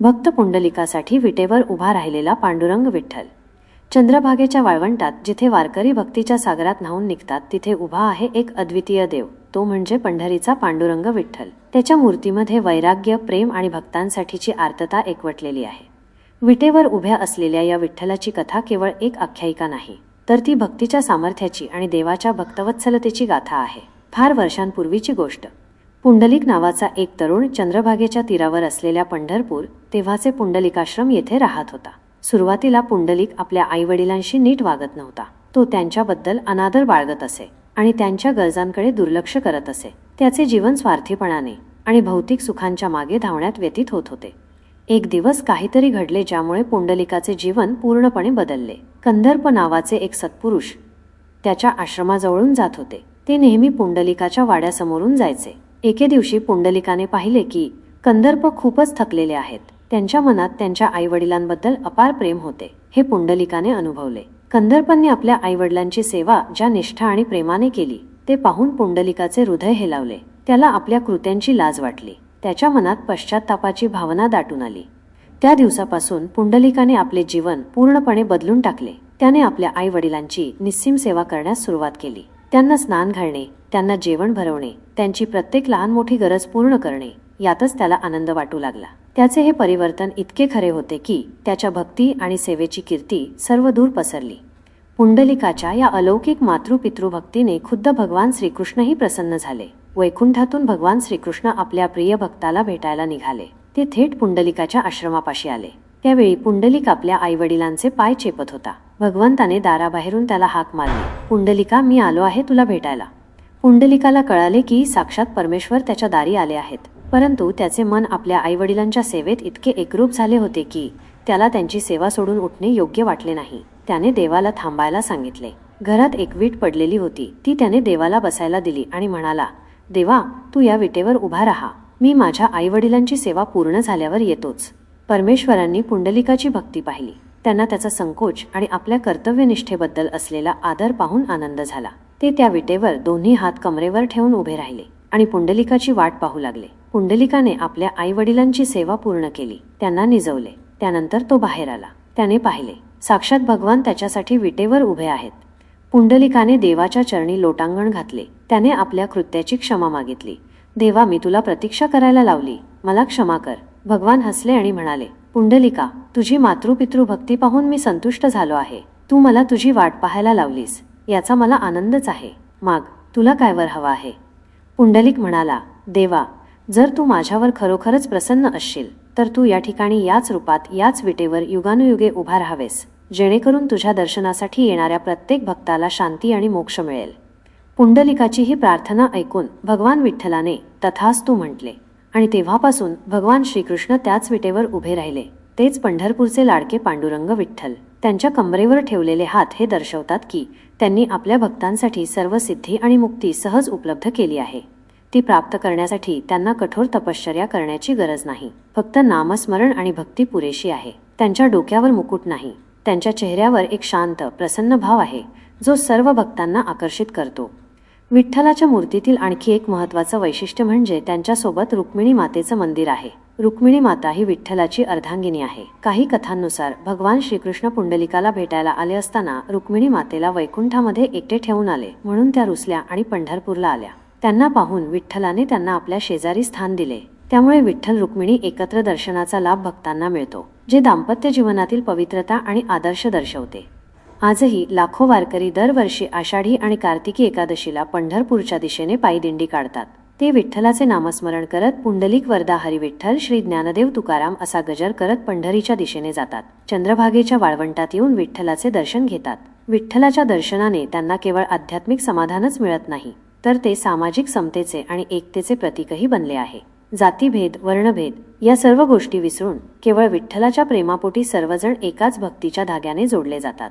भक्त पुंडलिकासाठी विटेवर उभा राहिलेला पांडुरंग विठ्ठल. चंद्रभागेच्या वाळवंटात जिथे वारकरी भक्तीच्या सागरात न्हावून निघतात तिथे उभा आहे एक अद्वितीय देव. तो म्हणजे पंढरीचा पांडुरंग विठ्ठल. त्याच्या मूर्तीमध्ये वैराग्य प्रेम आणि भक्तांसाठीची आर्तता एकवटलेली आहे. विटेवर उभ्या असलेल्या या विठ्ठलाची कथा केवळ एक आख्यायिका नाही तर ती भक्तीच्या सामर्थ्याची आणि देवाच्या भक्तवत्सलतेची गाथा आहे. फार वर्षांपूर्वीची गोष्ट. पुंडलिक नावाचा एक तरुण चंद्रभागेच्या तीरावर असलेल्या पंढरपूर तेव्हाचे पुंडलिकाश्रम येथे राहत होता. सुरुवातीला पुंडलिक आपल्या आईवडिलांशी नीट वागत नव्हता. तो त्यांच्याबद्दल अनादर बाळगत असे आणि त्यांच्या गरजांकडे दुर्लक्ष करत असे. त्याचे जीवन स्वार्थीपणाने आणि भौतिक सुखांच्या मागे धावण्यात व्यतीत होत होते. एक दिवस काहीतरी घडले ज्यामुळे पुंडलिकाचे जीवन पूर्णपणे बदलले. कंदर्प नावाचे एक सत्पुरुष त्याच्या आश्रमाजवळून जात होते. ते नेहमी पुंडलिकाच्या वाड्यासमोरून जायचे. एके दिवशी पुंडलिकाने पाहिले की कंदर्प खूपच थकलेले आहेत. त्यांच्या मनात त्यांच्या आईवडिलांबद्दल अपार प्रेम होते. हे पुंडलिकाने अनुभवले. कंदर्पांनी आपल्या आईवडिलांची सेवा ज्या निष्ठा आणि प्रेमाने केली ते पाहून पुंडलिकाचे हृदय हेलावले. त्याला आपल्या कृत्यांची लाज वाटली. त्याच्या मनात पश्चातापाची भावना दाटून आली. त्या दिवसापासून पुंडलिकाने आपले जीवन पूर्णपणे बदलून टाकले. त्याने आपल्या आई वडिलांची निस्सीम सेवा करण्यास सुरुवात केली. त्यांना स्नान घालणे त्यांना जेवण भरवणे त्यांची प्रत्येक लहान मोठी गरज पूर्ण करणे यातच त्याला आनंद वाटू लागला. त्याचे हे परिवर्तन इतके खरे होते की त्याच्या भक्ती आणि सेवेची कीर्ती सर्व दूर पसरली. पुंडलिकाच्या या अलौकिक मातृपितृभक्तीने खुद्द भगवान श्रीकृष्णही प्रसन्न झाले. वैकुंठातून भगवान श्रीकृष्ण आपल्या प्रिय भक्ताला भेटायला निघाले. ते थेट पुंडलिकाच्या आश्रमापाशी आले. त्यावेळी पुंडलिक आपल्या आईवडिलांचे पाय चेपत होता. भगवंताने दाराबाहेरून त्याला हाक मारली. पुंडलिका मी आलो आहे तुला भेटायला. पुंडलिकाला कळाले की साक्षात परमेश्वर त्याच्या दारी आले आहेत. परंतु त्याचे मन आपल्या आईवडिलांच्या सेवेत इतके एकरूप झाले होते की त्याला त्यांची सेवा सोडून उठणे योग्य वाटले नाही. त्याने देवाला थांबायला सांगितले. घरात एक वीट पडलेली होती. ती त्याने देवाला बसायला दिली आणि म्हणाला देवा तू या विटेवर उभा राहा. मी माझ्या आईवडिलांची सेवा पूर्ण झाल्यावर येतोच. परमेश्वरांनी पुंडलिकाची भक्ती पाहिली. त्यांना त्याचा संकोच आणि आपल्या कर्तव्यनिष्ठेबद्दल असलेला आदर पाहून आनंद झाला. ते त्या विटेवर दोन्ही हात कमरेवर ठेवून उभे राहिले आणि पुंडलिकाची वाट पाहू लागले. पुंडलिकाने आपल्या आई वडिलांची सेवा पूर्ण केली. त्यांना निजवले. त्यानंतर तो बाहेर आला. त्याने पाहिले साक्षात भगवान त्याच्यासाठी विटेवर उभे आहेत. पुंडलिकाने देवाच्या चरणी लोटांगण घातले. त्याने आपल्या कृत्याची क्षमा मागितली. देवा मी तुला प्रतीक्षा करायला लावली. मला क्षमा कर. भगवान हसले आणि म्हणाले पुंडलिका तुझी मातृपितृ भक्ती पाहून मी संतुष्ट झालो आहे. तू मला तुझी वाट पाहायला लावलीस. याचा मला आनंदच आहे. माग तुला काय वर हवा आहे? पुंडलिक म्हणाला देवा जर तू माझ्यावर खरोखरच प्रसन्न असशील तर तू या ठिकाणी याच रूपात याच विटेवर युगानुयुगे उभा राहावेस जेणेकरून तुझ्या दर्शनासाठी येणाऱ्या प्रत्येक भक्ताला शांती आणि मोक्ष मिळेल. पुंडलिकाची ही प्रार्थना ऐकून भगवान विठ्ठलाने तथास्तू म्हटले आणि तेव्हापासून भगवान श्रीकृष्ण त्याच विटेवर उभे राहिले तेच पंढरपूरचे लाडके पांडुरंग विठ्ठल. त्यांच्या कमरेवर ठेवलेले हात हे दर्शवतात की त्यांनी आपल्या भक्तांसाठी सर्व सिद्धी आणि मुक्ती सहज उपलब्ध केली आहे. ती प्राप्त करण्यासाठी त्यांना कठोर तपश्चर्या करण्याची गरज नाही. फक्त नामस्मरण आणि भक्ती पुरेशी आहे. त्यांच्या डोक्यावर मुकुट नाही. त्यांच्या चेहऱ्यावर एक शांत प्रसन्न भाव आहे जो सर्व भक्तांना आकर्षित करतो. विठ्ठलाच्या मूर्तीतील आणखी एक महत्त्वाचं वैशिष्ट्य म्हणजे त्यांच्यासोबत रुक्मिणी मातेचं मंदिर आहे. रुक्मिणी माता ही विठ्ठलाची अर्धांगिनी आहे. काही कथांनुसार भगवान श्रीकृष्ण पुंडलिकाला भेटायला आले असताना रुक्मिणी मातेला वैकुंठामध्ये एकटे ठेवून आले. म्हणून त्या रुसल्या आणि पंढरपूरला आल्या. त्यांना पाहून विठ्ठलाने त्यांना आपल्या शेजारी स्थान दिले. त्यामुळे विठ्ठल रुक्मिणी एकत्र दर्शनाचा लाभ भक्तांना मिळतो जे दाम्पत्य जीवनातील पवित्रता आणि आदर्श दर्शवते. आजही लाखो वारकरी दरवर्षी आषाढी आणि कार्तिकी एकादशीला पंढरपूरच्या दिशेने पायदिंडी काढतात. ते विठ्ठलाचे नामस्मरण करत पुंडलिक वरदा हरी विठ्ठल श्री ज्ञानदेव तुकाराम असा गजर करत पंढरीच्या दिशेने जातात. चंद्रभागेच्या वाळवंटात येऊन विठ्ठलाचे दर्शन घेतात. विठ्ठलाच्या दर्शनाने त्यांना केवळ आध्यात्मिक समाधानच मिळत नाही तर ते सामाजिक समतेचे आणि एकतेचे प्रतीकही बनले आहे. जातीभेद वर्णभेद या सर्व गोष्टी विसरून केवळ विठ्ठलाच्या प्रेमापोटी सर्वजण एकाच भक्तीच्या धाग्याने जोडले जातात.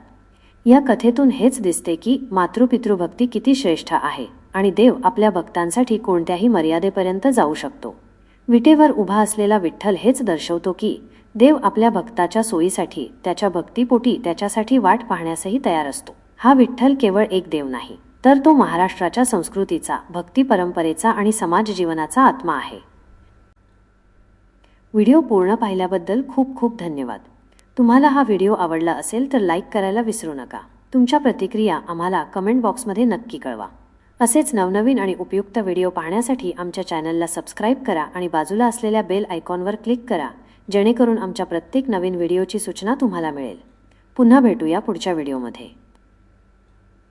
या कथेतून हेच दिसते की मातृपितृभक्ती किती श्रेष्ठ आहे आणि देव आपल्या भक्तांसाठी कोणत्याही मर्यादेपर्यंत जाऊ शकतो. विटेवर उभा असलेला विठ्ठल हेच दर्शवतो की देव आपल्या भक्ताच्या सोयीसाठी त्याच्या भक्तीपोटी त्याच्यासाठी वाट पाहण्यासही तयार असतो. हा विठ्ठल केवळ एक देव नाही तर तो महाराष्ट्राच्या संस्कृतीचा भक्ती परंपरेचा आणि समाज जीवनाचा आत्मा आहे. व्हिडिओ पूर्ण पाहिल्याबद्दल खूप खूप धन्यवाद. तुम्हाला हा व्हिडिओ आवडला असेल तर लाईक करायला विसरू नका. तुमच्या प्रतिक्रिया आम्हाला कमेंट बॉक्समध्ये नक्की कळवा. असेच नवनवीन आणि उपयुक्त व्हिडिओ पाहण्यासाठी आमच्या चॅनलला सबस्क्राईब करा आणि बाजूला असलेल्या बेल आयकॉनवर क्लिक करा जेणेकरून आमच्या प्रत्येक नवीन व्हिडिओची सूचना तुम्हाला मिळेल. पुन्हा भेटूया पुढच्या व्हिडिओमध्ये.